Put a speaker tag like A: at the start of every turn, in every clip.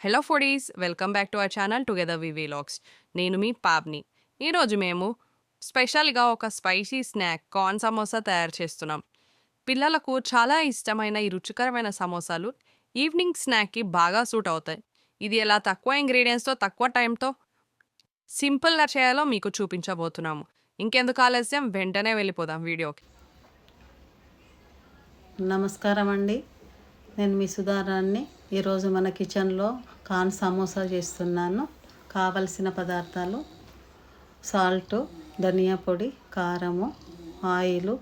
A: Hello foodies welcome back to our channel together we vlogs నేను మీ పాబ్ని. ఈరోజు మేము స్పెషల్గా ఒక స్పైసీ స్నాక్ కార్న్ సమోసా తయారు చేస్తున్నాం. పిల్లలకు చాలా ఇష్టమైన ఈ రుచికరమైన సమోసాలు ఈవినింగ్ స్నాక్కి బాగా సూట్ అవుతాయి. ఇది ఎలా తక్కువ ఇంగ్రీడియంట్స్తో తక్కువ టైంతో సింపుల్గా చేయాలో మీకు చూపించబోతున్నాము. ఇంకెందుకు ఆలస్యం? వెంటనే వెళ్ళిపోదాం వీడియోకి.
B: నమస్కారం అండి. నేను మీ సుధారాన్ని ఈరోజు మన కిచెన్లో కాన్ సమోసా చేస్తున్నాను. కావలసిన పదార్థాలు సాల్ట్ ధనియా పొడి కారము ఆయిలు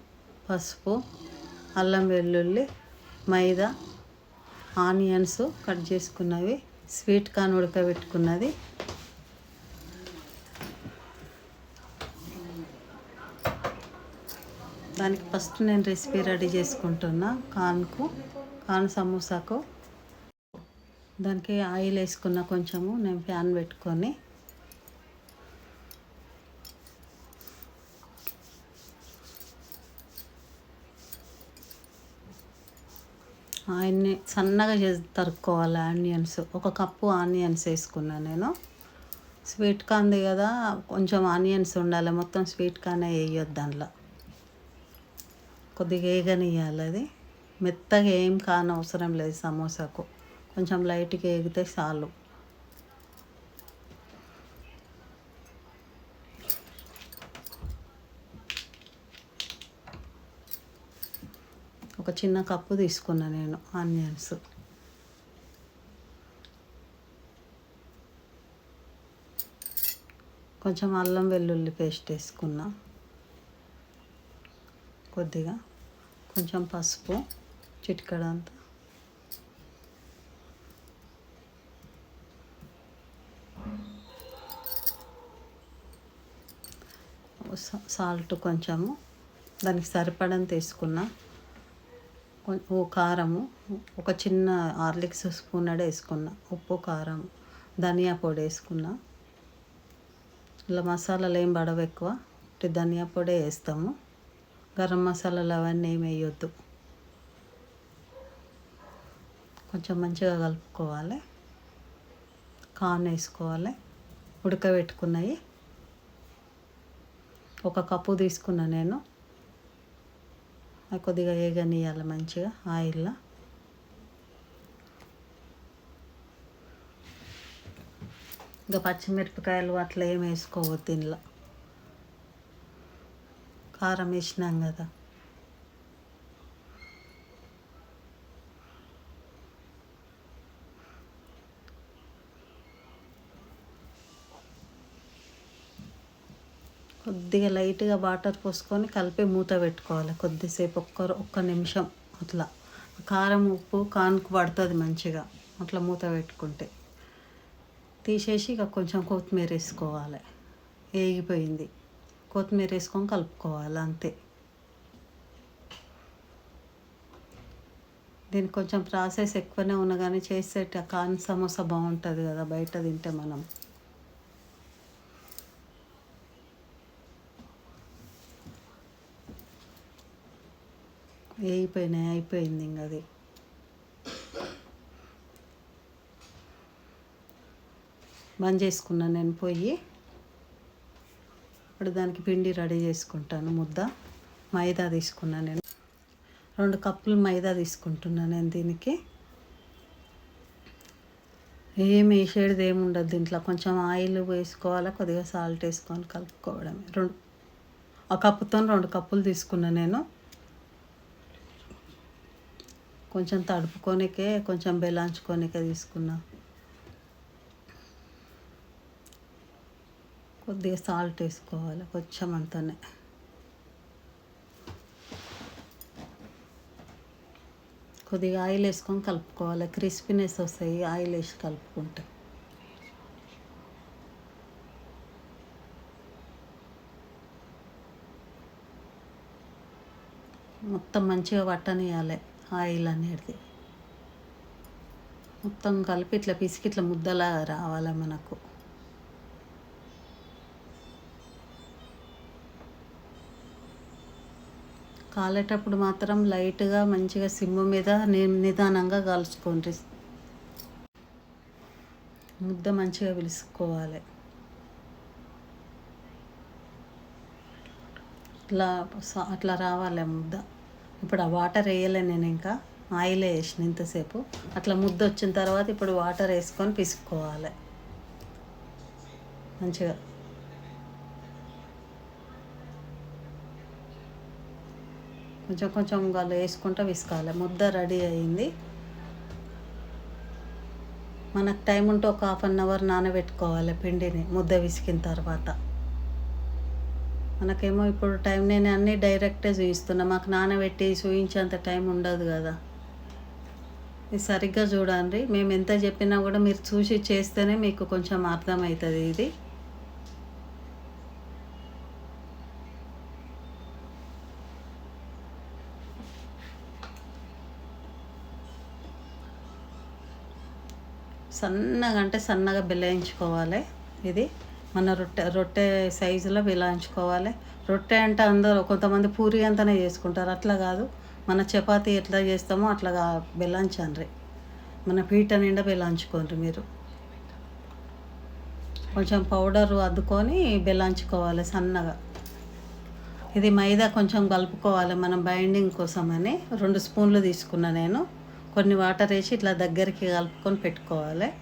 B: పసుపు అల్లం వెల్లుల్లి మైదా ఆనియన్స్ కట్ చేసుకున్నవి స్వీట్ కార్న్ ఉడకబెట్టుకున్నది. దానికి ఫస్ట్ నేను రెసిపీ రెడీ చేసుకుంటున్నా. కార్న్కు కార్న్ సమోసాకు దానికి ఆయిల్ వేసుకున్న కొంచెము నేను ఫ్యాన్ పెట్టుకొని. ఆయన్ని సన్నగా చేసి తరుక్కోవాలి ఆనియన్స్. ఒక కప్పు ఆనియన్స్ వేసుకున్నాను నేను. స్వీట్ కార్న్ది కదా కొంచెం ఆనియన్స్ ఉండాలి. మొత్తం స్వీట్ కానే వేయొద్దు దాంట్లో. కొద్దిగా వేగనియాలి అది. మెత్తగా ఏం కానవసరం లేదు సమోసాకు. కొంచెం లైట్గా ఎగితే చాలు. ఒక చిన్న కప్పు తీసుకున్నా నేను ఆనియన్స్. కొంచెం అల్లం వెల్లుల్లి పేస్ట్ వేసుకున్నా. కొద్దిగా. కొంచెం పసుపు చిటికడంతా. సాల్ట్ కొంచెము. దానికి సరిపడని తీసుకున్నా ఓ కారము ఒక చిన్న హార్లిక్స్ స్పూన్ అడే వేసుకున్నా. ఉప్పు కారం ధనియా పొడి వేసుకున్నా. ఇలా మసాలాలు ఏం పడవు ఎక్కువ. ధనియా పొడి వేస్తాము. గరం మసాలాలు అవన్నీ ఏమి వేయొద్దు. కొంచెం మంచిగా కలుపుకోవాలి. కార్న్ వేసుకోవాలి. ఉడకబెట్టుకున్నవి ఒక కప్పు తీసుకున్నా నేను. కొద్దిగా వేగనియాలి మంచిగా ఆయిల్లో. ఇంకా పచ్చిమిరపకాయలు అట్లా ఏం వేసుకోవద్దు దీనిలో కారం వేసినాం కదా. కొద్దిగా లైట్గా వాటర్ పోసుకొని కలిపి మూత పెట్టుకోవాలి. కొద్దిసేపు ఒక్క ఒక్క నిమిషం అట్లా. కారం ఉప్పు కానుకు పడుతుంది మంచిగా. అట్లా మూత పెట్టుకుంటే. తీసేసి ఇక కొంచెం కొత్తిమీర వేసుకోవాలి. వేగిపోయింది. కొత్తిమీర వేసుకొని కలుపుకోవాలి అంతే. దీనికి కొంచెం ప్రాసెస్ ఎక్కువనే ఉన్నా కానీ చేసే కాన్ సమోసా బాగుంటుంది కదా బయట తింటే మనం. అయిపోయినాయి అయిపోయింది ఇంక అది. బంద్ చేసుకున్నాను నేను పోయి ఇప్పుడు దానికి పిండి రెడీ చేసుకుంటాను ముద్ద. మైదా తీసుకున్నాను నేను. రెండు కప్పులు మైదా తీసుకుంటున్నాను నేను దీనికి. ఏం వేసేది ఏమి ఉండదు దీంట్లో. కొంచెం ఆయిల్ వేసుకోవాలి కొద్దిగా సాల్ట్ వేసుకొని కలుపుకోవడమే. రెండు ఆ కప్పుతో రెండు కప్పులు తీసుకున్నాను నేను. కొంచెం తడుపుకోనికే కొంచెం బెలాంచుకోనికే తీసుకున్నా. కొద్దిగా సాల్ట్ వేసుకోవాలి కొంచెం అంతనే. కొద్దిగా ఆయిల్ వేసుకొని కలుపుకోవాలి క్రిస్పీనెస్ వస్తాయి ఆయిల్ వేసి కలుపుకుంటే. మొత్తం మంచిగా పట్టనియాలి ఆయిల్ అనేది. మొత్తం కలిపి ఇట్లా పిసికి ఇట్లా ముద్దలా రావాలి మనకు. కాలేటప్పుడు మాత్రం లైట్గా మంచిగా సిమ్ము మీద నిదానంగా కలుసుకోండి. ముద్ద మంచిగా పిలుసుకోవాలి. ఇట్లా అట్లా రావాలి ముద్ద. ఇప్పుడు ఆ వాటర్ వేయలే నేను ఇంకా ఆయిలే వేసిన ఇంతసేపు. అట్లా ముద్ద వచ్చిన తర్వాత ఇప్పుడు వాటర్ వేసుకొని పిసుకోవాలి మంచిగా. కొంచెం కొంచెం వాళ్ళు వేసుకుంటూ విసుకాలి ముద్ద రెడీ అయింది. మనకు టైం ఉంటే ఒక హాఫ్ అన్ అవర్ నానబెట్టుకోవాలి పిండిని ముద్ద విసికిన తర్వాత. మనకేమో ఇప్పుడు టైం నేను అన్నీ డైరెక్టే చూయిస్తున్నా. మాకు నానబెట్టి చూయించేంత టైం ఉండదు కదా. ఇది సరిగ్గా చూడండి. మేము ఎంత చెప్పినా కూడా మీరు చూసి చేస్తేనే మీకు కొంచెం అర్థమవుతుంది ఇది. సన్నగా అంటే సన్నగా బెల్లాయించుకోవాలి ఇది. మన రొట్టె రొట్టె సైజులో బెల్లాయించుకోవాలి రొట్టె అంటే అందరూ కొంతమంది పూరి అంతనే చేసుకుంటారు. అట్లా కాదు. మన చపాతి ఎట్లా చేస్తామో అట్లా బెల్లంచండి మన పీట నిండా బెల్లంచుకోండి మీరు. కొంచెం పౌడర్ అద్దుకొని బెల్లంచుకోవాలి సన్నగా. ఇది మైదా కొంచెం కలుపుకోవాలి మనం బైండింగ్ కోసమని. రెండు స్పూన్లు తీసుకున్నా నేను. కొన్ని వాటర్ వేసి ఇట్లా దగ్గరికి కలుపుకొని పెట్టుకోవాలి.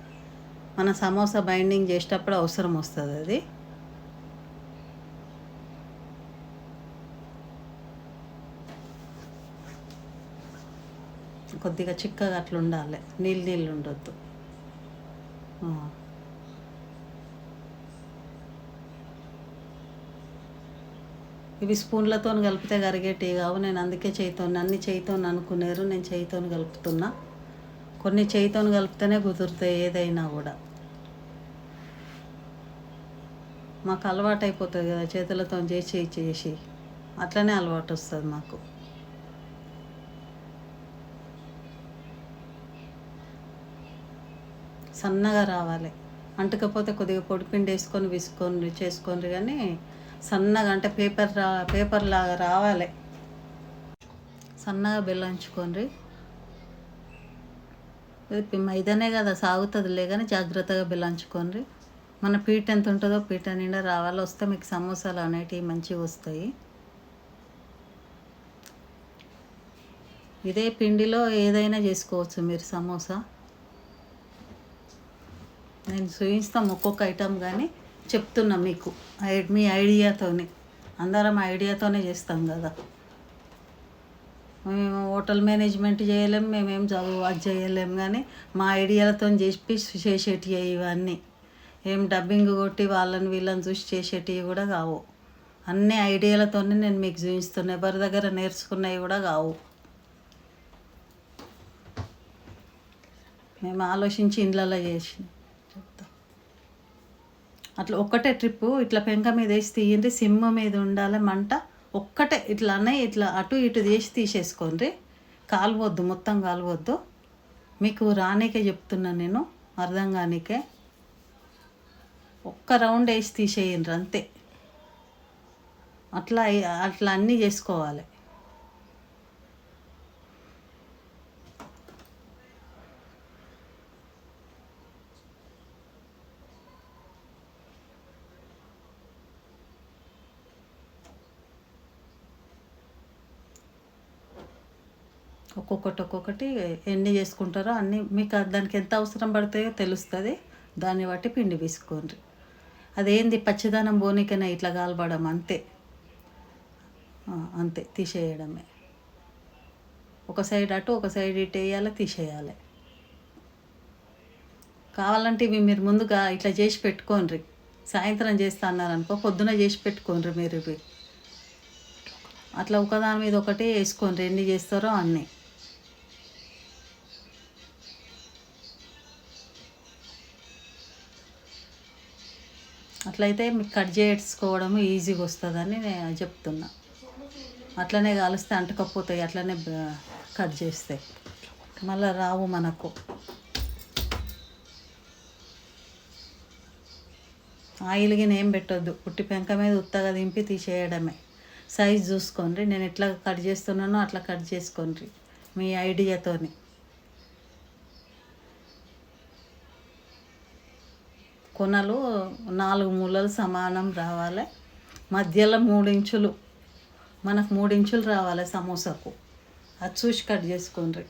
B: మన సమోసా బైండింగ్ చేసేటప్పుడు అవసరం వస్తుంది అది. కొద్దిగా చిక్కగా అట్లా ఉండాలి. నీళ్ళు నీళ్ళు ఉండొద్దు. ఇవి స్పూన్లతో కలిపితే కరిగేటివి కావు. నేను అందుకే చేయితో అన్ని చేయితో అనుకున్నారు నేను చేయితో కలుపుతున్నా. కొన్ని చేయితోని కలిపితేనే కుదురుతాయి ఏదైనా కూడా. మాకు అలవాటు అయిపోతుంది కదా చేతులతో చేసి చేసి. అట్లనే అలవాటు వస్తుంది మాకు. సన్నగా రావాలి. అంటకపోతే కొద్దిగా పొడిపిండి వేసుకొని విసుకొని చేసుకొని కానీ సన్నగా అంటే పేపర్ రా పేపర్ లాగా రావాలి. సన్నగా బెల్లంచుకోండి ఇది మైదానే కదా సాగుతుందిలే కానీ జాగ్రత్తగా బిలాంచుకోండి. మన పీట ఎంత ఉంటుందో పీట నిండా రావాలి. వస్తే మీకు సమోసాలు అనేటివి మంచిగా వస్తాయి. ఇదే పిండిలో ఏదైనా చేసుకోవచ్చు మీరు సమోసా. నేను చూపిస్తాం ఒక్కొక్క ఐటమ్ కానీ చెప్తున్నా మీకు. మీ ఐడియాతోనే. అందరం ఐడియాతోనే చేస్తాం కదా. మేము హోటల్ మేనేజ్మెంట్ చేయలేం మేమేం చదువు అది చేయలేం కానీ మా ఐడియాలతో చెప్పి చేసేటివి ఇవన్నీ. ఏం డబ్బింగ్ కొట్టి వాళ్ళని వీళ్ళని చూసి చేసేటివి కూడా కావు. అన్ని ఐడియాలతోనే నేను మీకు చూపిస్తున్నా. ఎవరి దగ్గర నేర్చుకున్నవి కూడా కావు. మేము ఆలోచించి ఇండ్లలో చేసి చెప్తా. అట్లా ఒక్కటే ట్రిప్పు ఇట్లా పెంక మీద వేసి తీయండి సిమ్ మీద ఉండాలి మంట. ఒక్కటే ఇట్లానే ఇట్లా అటు ఇటు చేసి తీసేసుకోండి. కాలువద్దు మొత్తం కాలువద్దు. మీకు రానికే చెప్తున్నా నేను అర్థం కానికే. ఒక్క రౌండ్ వేసి తీసేయండి అంతే. అట్లా అట్లా అన్నీ చేసుకోవాలి. ఒక్కొక్కటి ఒక్కొక్కటి ఎన్ని చేసుకుంటారో అన్ని మీకు దానికి ఎంత అవసరం పడతాయో తెలుస్తుంది. దాన్ని బట్టి పిండి పీసుకోండి అదేంది? పచ్చదనం బోనికైనా ఇట్లా కాల్పడం అంతే. అంతే తీసేయడమే. ఒక సైడ్ అటు ఒక సైడ్ ఇటు వేయాలి తీసేయాలి. కావాలంటే ఇవి మీరు ముందుగా ఇట్లా చేసి పెట్టుకోండి సాయంత్రం చేస్తా అన్నారనుకో పొద్దున చేసి పెట్టుకోండి మీరు ఇవి. అట్లా ఒకదాని మీద ఒకటి వేసుకోండి ఎన్ని చేస్తారో అన్నీ. అట్లయితే మీకు కట్ చేసుకోవడం ఈజీగా వస్తుందని నేను చెప్తున్నా. అట్లనే కలిస్తే అంటకపోతాయి అట్లనే కట్ చేస్తే. మళ్ళీ రావు మనకు. ఆయిల్ గిన ఏం పెట్టొద్దు. పుట్టి పెంక మీద ఉత్తగా దింపి తీసేయడమే. సైజ్ చూసుకోండి. నేను ఎట్లా కట్ చేస్తున్నానో అట్లా కట్ చేసుకోండి మీ ఐడియాతోని. కొనలు నాలుగు మూలలు సమానం రావాలి. మధ్యలో మూడించులు మనకు మూడు ఇంచులు రావాలి సమోసాకు. అది చూసి కట్ చేసుకోండి.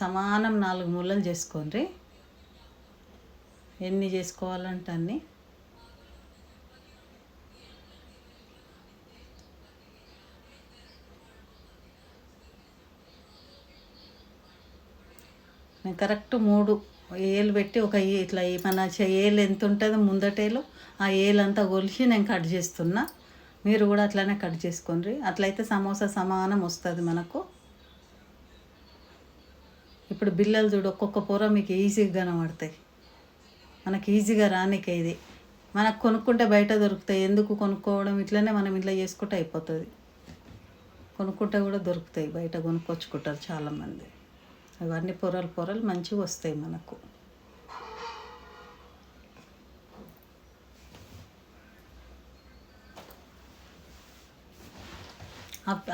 B: సమానం నాలుగు మూలలు చేసుకోండి. ఎన్ని చేసుకోవాలంటే అన్నీ? నేను కరెక్ట్ మూడు ఏలు పెట్టి ఒక ఇట్లా మన చే- ఏలు ఎంత ఉంటుందో ముందటేలు ఆ ఏలు అంతా కొలిసి నేను కట్ చేస్తున్నా. మీరు కూడా అట్లానే కట్ చేసుకోండి. అట్లయితే సమోసా సమానం వస్తుంది మనకు. ఇప్పుడు బిల్లలు చూడు ఒక్కొక్క పొర మీకు ఈజీగా కనబడతాయి. మనకి ఈజీగా రానికే ఇది. మనకు కొనుక్కుంటే బయట దొరుకుతాయి. ఎందుకు కొనుక్కోవడం? ఇట్లనే మనం ఇట్లా చేసుకుంటే అయిపోతుంది. కొనుక్కుంటే కూడా దొరుకుతాయి. బయట కొనుక్కొచ్చుకుంటారు చాలామంది. అవన్నీ పొరలు పొరలు మంచిగా వస్తాయి మనకు.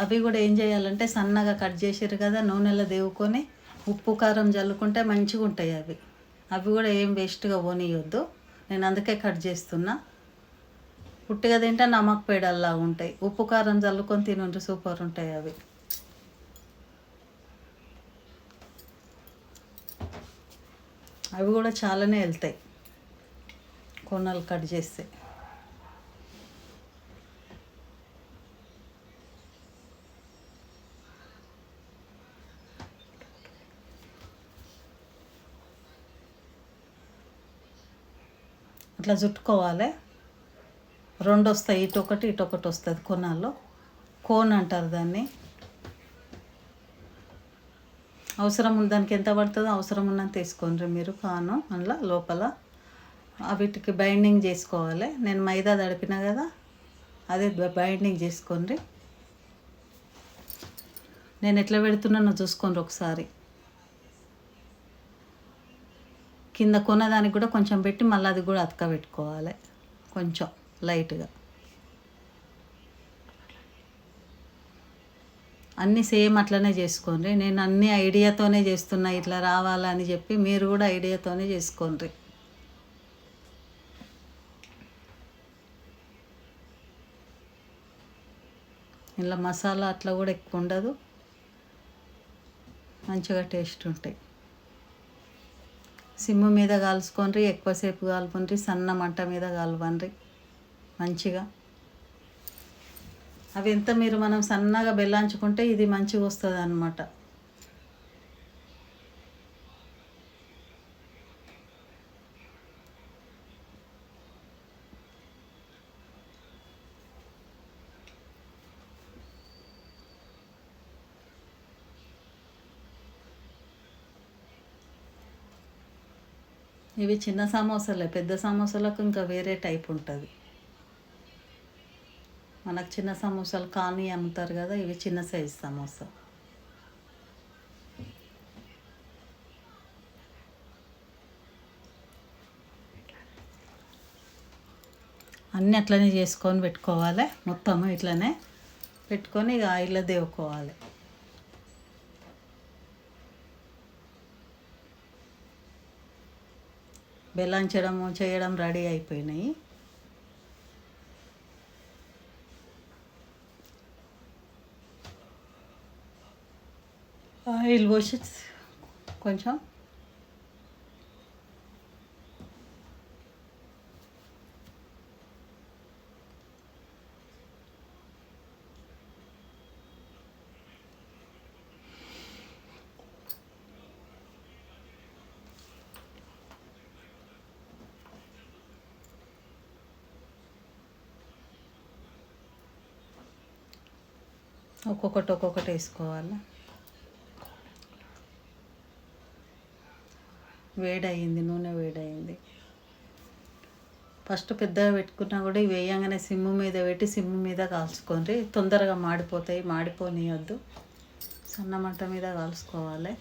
B: అవి కూడా ఏం చేయాలంటే సన్నగా కట్ చేసారు కదా నూనెలో దేవుకొని ఉప్పు కారం చల్లుకుంటే మంచిగా ఉంటాయి అవి. అవి కూడా ఏం వేస్ట్గా పోనీయొద్దు. నేను అందుకే కట్ చేస్తున్నా. పుట్టిగా తింటే నమక్ పేడల్లా ఉంటాయి. ఉప్పు కారం చల్లుకొని తినుంటే సూపర్ ఉంటాయి అవి. అవి కూడా చాలానే వెళ్తాయి. కొనలు కట్ చేస్తే. అట్లా చుట్టుకోవాలి. రెండు వస్తాయి. ఇటు ఒకటి ఇటు ఒకటి వస్తుంది కొనాల్లో కోన్ అంటారు దాన్ని. అవసరం దానికి ఎంత పడుతుందో అవసరం ఉన్నంత తీసుకోండి మీరు కాను అందులో లోపల వీటికి బైండింగ్ చేసుకోవాలి. నేను మైదా తడిపిన కదా అదే బైండింగ్ చేసుకోండి. నేను ఎట్లా పెడుతున్నానో చూసుకోండి ఒకసారి. కింద కొన్నదానికి కూడా కొంచెం పెట్టి మళ్ళీ అది కూడా అతక పెట్టుకోవాలి కొంచెం లైట్గా అన్నీ సేమ్ అట్లనే చేసుకోండి. నేను అన్ని ఐడియాతోనే చేస్తున్నా ఇట్లా రావాలని చెప్పి మీరు కూడా ఐడియాతోనే చేసుకోండి. ఇలా మసాలా అట్లా కూడా ఎక్కువ ఉండదు. మంచిగా టేస్ట్ ఉంటాయి. సిమ్ము మీద కాల్చుకోండి ఎక్కువసేపు కాల్పండి సన్న మంట మీద కాలవండి మంచిగా. అవి ఎంత మీరు మనం సన్నగా బెల్లాంచుకుంటే ఇది మంచిగా వస్తుంది అనమాట ఇవి చిన్న సమోసాలే పెద్ద సమోసాలకు ఇంకా వేరే టైప్ ఉంటుంది. మనకు చిన్న సమోసాలు కానీ అమ్ముతారు కదా ఇవి చిన్న సైజు సమోసా. అన్నీ అట్లనే చేసుకొని పెట్టుకోవాలి. మొత్తం ఇట్లనే పెట్టుకొని ఇక ఆయిల్లో దేవుకోవాలి. బెల్లంచడం చేయడం రెడీ అయిపోయినాయి. ఆయిల్ పోసి కొంచెం ఒక్కొక్కటి ఒక్కొక్కటి వేసుకోవాలి? వేడయింది నూనె వేడయింది. ఫస్ట్ పెద్దగా పెట్టుకున్నా కూడా వేయంగానే సిమ్ము మీద పెట్టి సిమ్ము మీద కాల్చుకోండి. తొందరగా మాడిపోతాయి మాడిపోనియొద్దు. సన్న మంట మీద కాల్చుకోవాలి.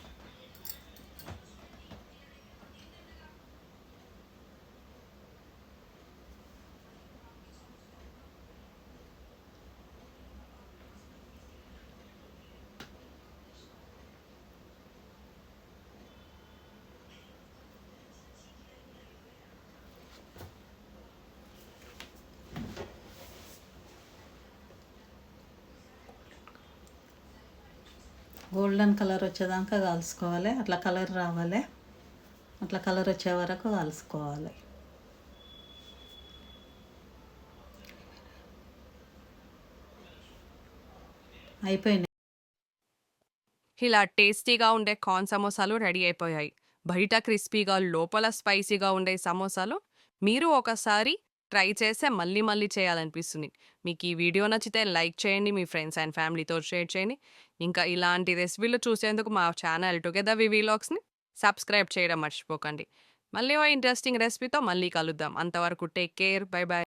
B: గోల్డెన్ కలర్ వచ్చేదాకా కాల్చుకోవాలి. అట్లా కలర్ రావాలి. అట్లా కలర్ వచ్చే వరకు కలుసుకోవాలి అయిపోయినాయి
A: ఇలా టేస్టీగా ఉండే కార్న్ సమోసాలు రెడీ అయిపోయాయి. బయట క్రిస్పీగా లోపల స్పైసీగా ఉండే సమోసాలు మీరు ఒకసారి ట్రై చేస్తే మళ్ళీ మళ్ళీ చేయాలనిపిస్తుంది. మీకు ఈ వీడియో నచ్చితే లైక్ చేయండి మీ ఫ్రెండ్స్ అండ్ ఫ్యామిలీతో షేర్ చేయండి. ఇంకా ఇలాంటి రెసిపీలు చూసేందుకు మా ఛానల్ టుగెదర్ వి వీలాగ్స్ని సబ్స్క్రైబ్ చేయడం మర్చిపోకండి. మళ్ళీ ఓ ఇంట్రెస్టింగ్ రెసిపీతో మళ్ళీ కలుద్దాం. అంతవరకు టేక్ కేర్. By by.